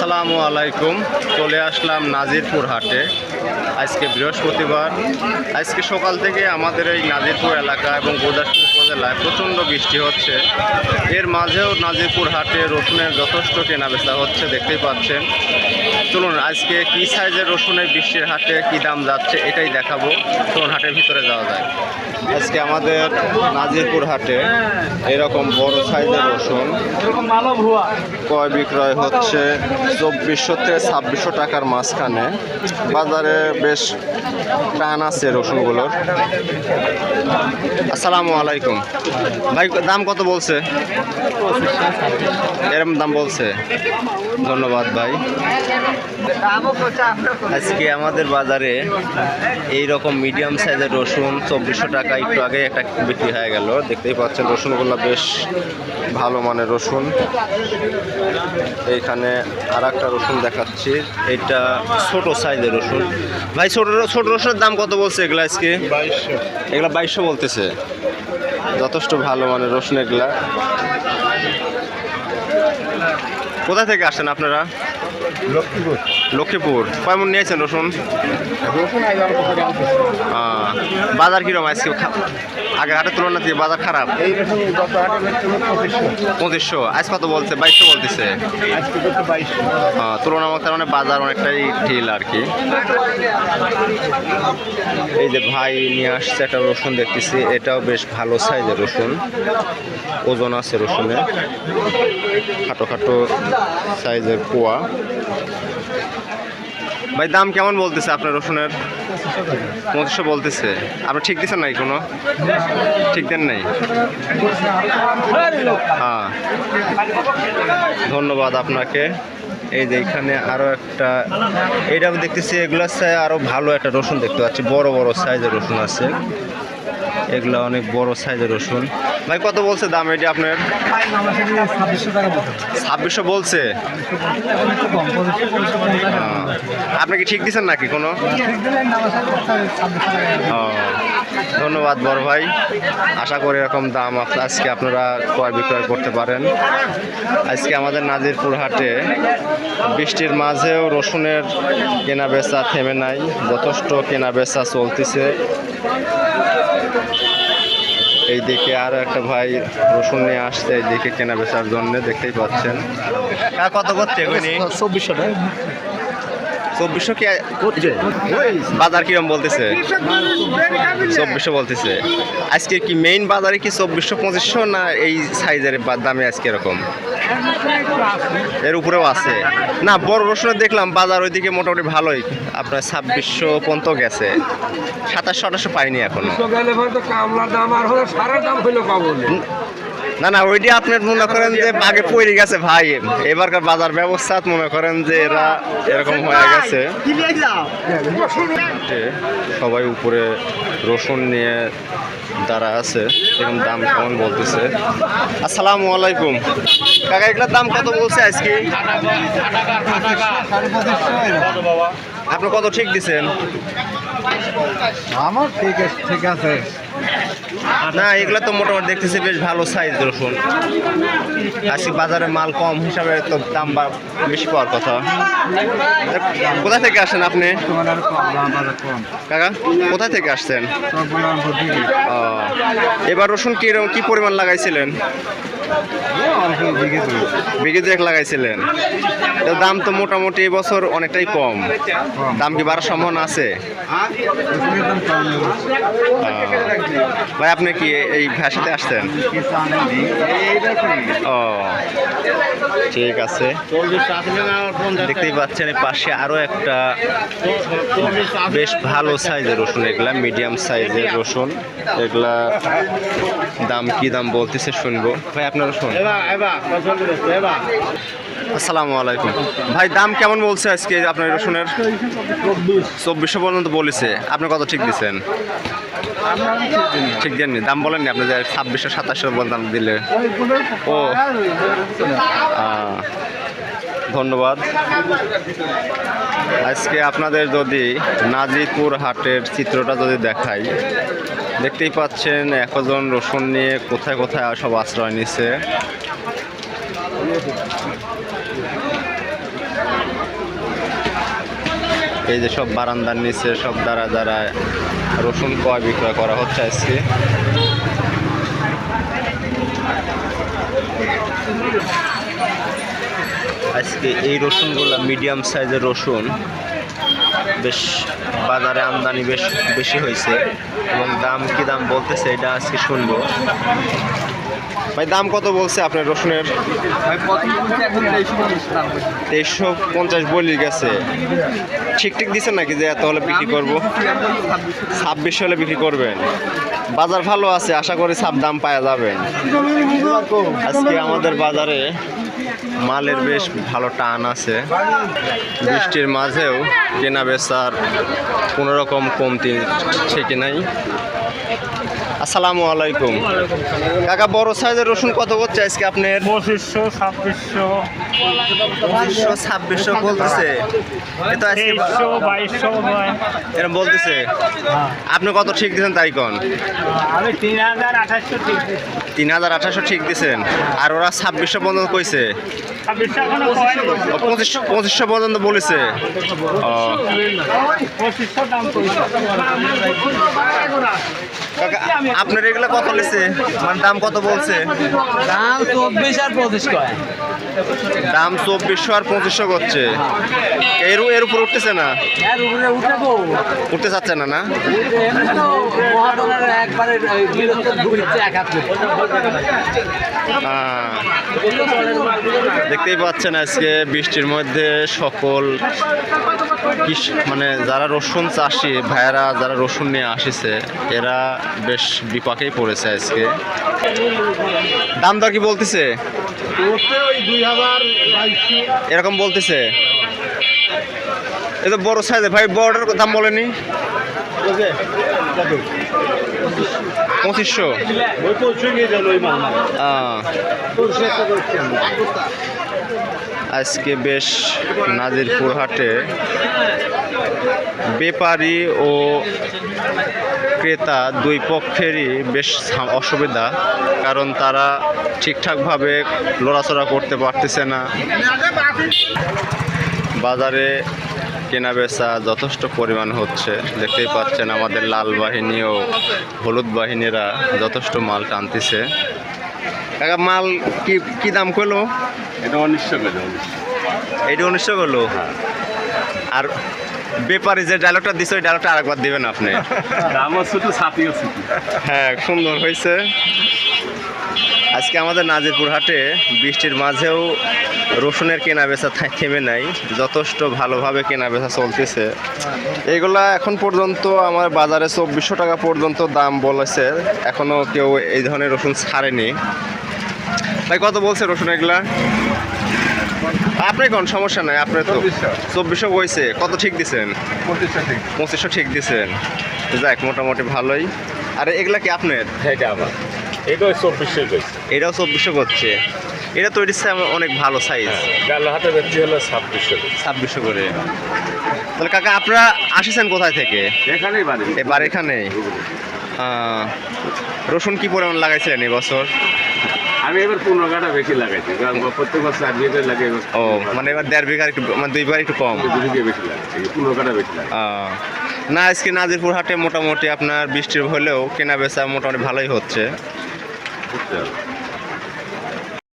আসসালামু আলাইকুম। চলে আসলাম নাজিরপুর হাটে। আজকে বৃহস্পতিবার। আজকে সকাল থেকে আমাদের এই নাজিরপুর এলাকা এবং গোদাসপুর উপজেলায় প্রচণ্ড বৃষ্টি হচ্ছে। এর মাঝেও নাজিরপুর হাটে রসুনের যথেষ্ট কেনাবেচা হচ্ছে, দেখতেই পাচ্ছেন। চলুন, আজকে কী সাইজের রসুনের বৃষ্টির হাটে কী দাম যাচ্ছে এটাই দেখাবো। চলুন, হাটের ভিতরে যাওয়া যায় আজকে আমাদের নাজিরপুর হাটে এরকম বড় সাইজের রসুন ক্রয় বিক্রয় হচ্ছে চব্বিশশো থেকে ছাব্বিশশো টাকার মাঝখানে। বাজারে বেশ টান আছে রসুনগুলোর। আসসালামু আলাইকুম। ভাই, দাম কত বলছে? এরকম দাম বলছে। ধন্যবাদ ভাই। আজকে আমাদের বাজারে এই রকম মিডিয়াম সাইজের রসুন চব্বিশশো টাকা একটু আগে একটা বিক্রি হয়ে গেল। দেখতেই পাচ্ছেন, রসুনগুলো বেশ ভালো মানের রসুন। এইখানে আর একটা রসুন দেখাচ্ছি। এটা ছোট সাইজের রসুন। ভাই ছোট রসুনের দাম কত বলছে এগুলা আজকে? এগুলা বাইশশো বলতেছে। যথেষ্ট ভালো মানে রসুন এগুলা। কোথা থেকে আসেন আপনারা? লক্ষ্মীপুর। লক্ষ্মীপুর। কয় নিয়েছেন রসুন? বাজার কিরম আজকে? আগের হাটের তুলনা দিয়ে বাজার খারাপ? পঁচিশশো। আজ কত বলছে? বাইশশো বলতেছে। তুলনামূলক তার মানে বাজার অনেকটাই ঢিল আর কি। এই যে ভাই নিয়ে আসছে একটা রসুন দেখতেছি। এটাও বেশ ভালো সাইজের রসুন। ওজন আছে রসুনে। খাটো খাটো সাইজের পোয়া। ভাই, দাম কেমন বলতেছে আপনার রসুনের? পঁচিশশো বলতেছে। আপনি ঠিক দিচ্ছেন নাই কোনো? ঠিক দেন নাই? হ্যাঁ। ধন্যবাদ আপনাকে। এই যে এখানে আরও একটা আমি দেখতেছি, এগুলোর সাইজ আরও ভালো একটা রসুন দেখতে পাচ্ছি। বড় বড় সাইজের রসুন আছে। এগুলো অনেক বড় সাইজের রসুন। ভাই, কত বলছে দাম এটি আপনার? ছাব্বিশশো বলছে। আপনি কি ঠিক দিচ্ছেন নাকি কোনো? ধন্যবাদ বড় ভাই। আশা করি এরকম দাম আজকে আপনারা ক্রয় বিক্রয় করতে পারেন। আজকে আমাদের নাজিরপুর হাটে বৃষ্টির মাঝেও রসুনের কেনা বেচা থেমে নাই। যথেষ্ট কেনা বেচা চলতেছে। এই দেখে আর একটা ভাই রসুন নিয়ে আসছে এই দিকে কেনা বেচার জন্য দেখতেই পাচ্ছেন। কত করছে চব্বিশশো টাকা চব্বিশশো কি বাজার কিরম বলতেছে? চব্বিশশো বলতেছে। আজকে কি মেইন বাজারে কি চব্বিশশো পঁচিশশো না এই সাইজের দামে আজকে এরকম? এর উপরেও আছে। না বড় রসুনের দেখলাম বাজার ওইদিকে মোটামুটি ভালোই। আপনার ছাব্বিশশো পর্যন্ত গেছে। সাতাশশো আঠাশশো পাইনি এখনও। না না ওইটি আপনি মনে করেন যে আগে পড়ে গেছে ভাই এবারকার বাজার ব্যবস্থা মনে করেন যে এরা এরকম হয়ে গেছে। সবাই উপরে রসুন নিয়ে দাঁড়া আছে এরকম দাম কেমন বলতেছে। আসসালামু আলাইকুম। কাকা এগুলোর দাম কত বলছে আজকে? আপনি কত ঠিক দিছেন? আমার ঠিক আছে ঠিক আছে। না, এগুলো তো মোটামুটি দেখতেছি বেশ ভালো সাইজ রসুন আজকে বাজারে মাল কম হিসাবে তো দাম বেশি পাওয়ার কথা। কোথা থেকে আসেন আপনি? কাকা, কোথা থেকে আসছেন? এবার রসুন কি কি পরিমাণ লাগাইছিলেন? বিঘে দুয়েক লাগাইছিলেন। তো দাম তো মোটামুটি এবছর অনেকটাই কম। দাম কি বাড়ার সম্ভাবনা আছে? ভাই আপনি কি এই আনেনি এইরকমই ও। ঠিক আছে। দেখতেই পাচ্ছেন পাশে আরও একটা বেশ ভালো সাইজের রসুন, এগুলা মিডিয়াম সাইজের রসুন। এগুলা দাম কি দাম বলতেছে শুনব। ভাই, আপনার রসুন আসসালামু আলাইকুম। ভাই, দাম কেমন বলছে আজকে আপনার রসুনের? চব্বিশশো পর্যন্ত বলেছে। আপনি কত ঠিক দিচ্ছেন? ঠিক দেননি দাম বলেননি আপনি যে ছাব্বিশশো, সাতাশশো দাম দিলে। ও। ধন্যবাদ। আজকে আপনাদের যদি নাজিরপুর হাটের চিত্রটা যদি দেখাই, দেখতেই পাচ্ছেন একজন রসুন নিয়ে কোথায় কোথায় সব আশ্রয় নিছে। এই যে সব বারান্দার নিচে সব দ্বারা দ্বারা রসুন ক্রয় বিক্রয় করা হচ্ছে আজকে। আজকে এই রসুনগুলো মিডিয়াম সাইজের রসুন, বেশ বাজারে আমদানি বেশ বেশি হয়েছে। এবং দাম কি দাম বলতেছে, এটা আজকে শুনব। ভাই দাম কত বলছে আপনার রসুনের তেইশশো পঞ্চাশ বলি গেছে ঠিক ঠিক দিচ্ছেন নাকি যে এত হলে বিক্রি করব ছাব্বিশ হলে বিক্রি করবেন বাজার ভালো আছে আশা করি সাব দাম পাওয়া যাবেন আজকে আমাদের বাজারে মালের বেশ ভালো টান আছে বৃষ্টির মাঝেও কেনা বেচার কোনো রকম কমতি থেকে নাই আসসালামু আলাইকুম। কাকা বড় সাইজের রসুন কত করছে আজকে আপনার? পঁচিশশো ছাব্বিশশো। পঁচিশশো ছাব্বিশশো বলতেছে। এ আজকে বাইশশো এরকম বলতেছে। আপনি কত ঠিক দিয়েছেন তাই কন? আমি তিন হাজার আঠাশশো ঠিক তিন হাজার আঠাশশো ঠিক দিয়েছেন আর ওরা ছাব্বিশশো পর্যন্ত কইছে। পঁচিশশো পঁচিশশো পর্যন্ত বলেছে। ও। আপনার এগুলো কত লিছে? মানে দাম কত বলছে? দাম চব্বিশ আর পঁচিশ দাম চব্বিশশো আর পঁচিশশো করছে এর এর উপর উঠতেছে না? উঠতে চাচ্ছে না না? দেখতেই পাচ্ছেন আজকে বৃষ্টির মধ্যে সকল মানে যারা রসুন চাষি ভাইয়েরা যারা রসুন নিয়ে আসিছে এরা বেশ বিপাকেই পড়েছে আজকে। দাম দর কি বলতেছে? এরকম বলতেছে। এ তো বড় সাইজে ভাই বড়টার দাম বলেনি। পঁচিশশো। আজকে বেশ নাজিরপুর হাটে বেপারি ও ক্রেতা দুই পক্ষেরই বেশ অসুবিধা, কারণ তারা ঠিকঠাকভাবে লড়াচড়া করতে পারতেছে না। বাজারে কেনা বেচা যথেষ্ট পরিমাণ হচ্ছে। দেখতেই পাচ্ছেন আমাদের লাল বাহিনী ও হলুদ বাহিনীরা যথেষ্ট মাল টানতেছে। কাকা মাল কি কি দাম করল? এটা অনিশ্চয় করে এইটা উনিশশো করল? আর বেপারি যে ডায়লগটা দিছে ওই ডায়লগটা আরেকবার দিবেন আপনি। তো ছাতিও ছুটি। হ্যাঁ সুন্দর হয়েছে। আজকে আমাদের নাজিরপুর হাটে বৃষ্টির মাঝেও রসুনের কেনা বেচা থেমে নাই। যথেষ্ট ভালোভাবে কেনা বেচা চলতেছে। এইগুলা এখন পর্যন্ত আমার বাজারে চব্বিশশো টাকা পর্যন্ত দাম বলেছে। এখনও কেউ এই ধরনের রসুন ছাড়েনি। তাই কত বলছে রসুন এগুলা? আপনি কোন? সমস্যা নাই আপনি তো। চব্বিশশো। বইছে কত ঠিক দিছেন? পঁচিশশো ঠিক। দিছেন। যাক মোটামুটি ভালোই। আর এগুলা কি আপনার? এটা আমার। এটা চব্বিশশো এটাও চব্বিশশো করছে। এটা তৈরি অনেক ভালো সাইজ গাল হাতে বেচি হলো ছাব্বিশশো ছাব্বিশশো করে। তাহলে কাকা আপনারা আসিছেন কোথায় থেকে? এখানেই বাড়ি। এবার এখানে আহ, রসুন কি পরিমাণ লাগাইছিলেন এবছর? আমি এবার পনেরো কাটা বেশি লাগাইছি কারণ প্রত্যেক বছর বিঘা লাগে ও মানে এবার দেড় বিঘা একটু মানে দুই বিঘা একটু কম? দুই বিঘা বেশি লাগাইছি পনেরো কাটা বেশি লাগে না আজকে নাজিরপুর হাটে মোটামুটি আপনার বৃষ্টির হলেও কেনা বেচা মোটামুটি ভালোই হচ্ছে?